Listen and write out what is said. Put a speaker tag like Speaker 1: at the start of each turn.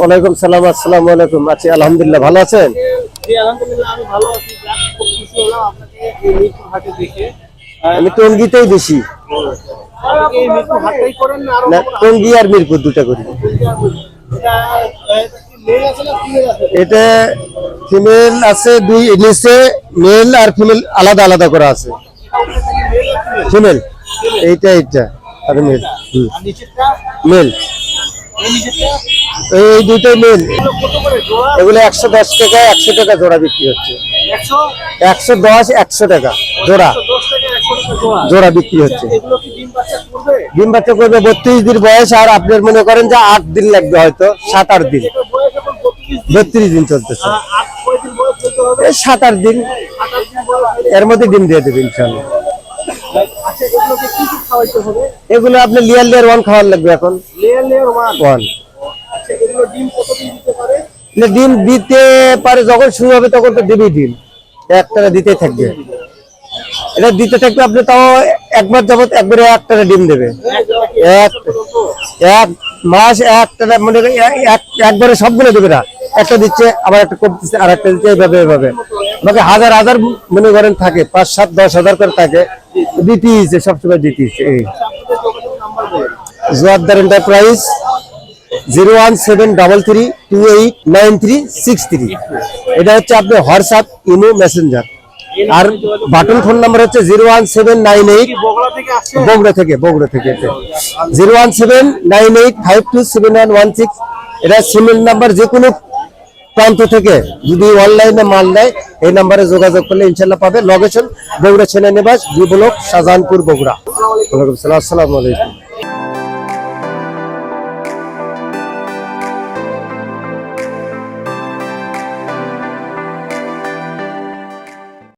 Speaker 1: ওয়ালাইকুম সালাম আসসালামু আলাইকুম। আছি আলহামদুলিল্লাহ ভালো আছেন?
Speaker 2: আমি
Speaker 1: টঙ্গিতেই বেশি। টঙ্গি আর মিরপুর দুটা করি।
Speaker 2: এটা ফিমেল আছে?
Speaker 1: দুই নিচে মেল আর ফিমেল আলাদা আলাদা করা আছে।
Speaker 2: ফিমেল?
Speaker 1: এইটা এইটা আর মেল। মেল।
Speaker 2: এই
Speaker 1: দুইটাই মেল।
Speaker 2: এগুলো
Speaker 1: একশো দশ টাকা একশো টাকা জোড়া বিক্রি হচ্ছে।
Speaker 2: একশো?
Speaker 1: দশ একশো টাকা জোড়া।
Speaker 2: জোড়া।
Speaker 1: বিক্রি হচ্ছে।
Speaker 2: ডিম বাচ্চা করবে?
Speaker 1: বত্রিশ দিন বয়স আর আপনার মনে করেন যে আট দিন লাগবে হয়তো সাত আট দিন।
Speaker 2: বত্রিশ দিন।
Speaker 1: চলতেছে। সাত আট দিন। এর মধ্যে ডিম দিয়ে দেবে ইনশাল্লাহ
Speaker 2: আচ্ছা এগুলোকে কি কি খাওয়াইতে হবে?
Speaker 1: এগুলো আপনি লিয়ার লিয়ার ওয়ান খাওয়ার লাগবে এখন।
Speaker 2: লেয়ার লেয়ার ওয়ান
Speaker 1: ওয়ান
Speaker 2: আচ্ছা এগুলো ডিম কতদিন দিতে পারে?
Speaker 1: ডিম দিতে পারে যখন শুরু হবে তখন তো দেবেই ডিম। একটানা দিতেই থাকবে। এটা দিতে থাকবে আপনি তাও একবার যাবত একবারে একটানা ডিম দেবে। এক এক মাস একটানা মনে একবারে সবগুলো দেবে না। একটা দিচ্ছে আবার একটা কমতেছে আর একটা দিচ্ছে এইভাবে এইভাবে। আমাকে হাজার হাজার মনে করেন থাকে পাঁচ সাত দশ হাজার করে থাকে। দিতেইছে সবসময়
Speaker 2: বলেন
Speaker 1: Joardar enterprise zero one seven double three two eight nine three six three. এটা হচ্ছে আপনার হোয়াটসঅ্যাপ, ইমো, মেসেঞ্জার। আর বাটন ফোন নাম্বার হচ্ছে zero one seven nine eight Bogura থেকে বগুড়া থেকে। Zero one seven nine eight five two seven one one six. এটা cement number যে কোনো প্রান্ত থেকে যদি অনলাইনে মাল নেয়, এই নাম্বারে যোগাযোগ করলে ইনশাল্লাহ পাবে। লোকেশন বগুড়া ছেলে নিবাস বি ব্লক, শাহজাহানপুর, বগুড়া। ওয়ালাইকুম সালাম আসসালামু আলাইকুম।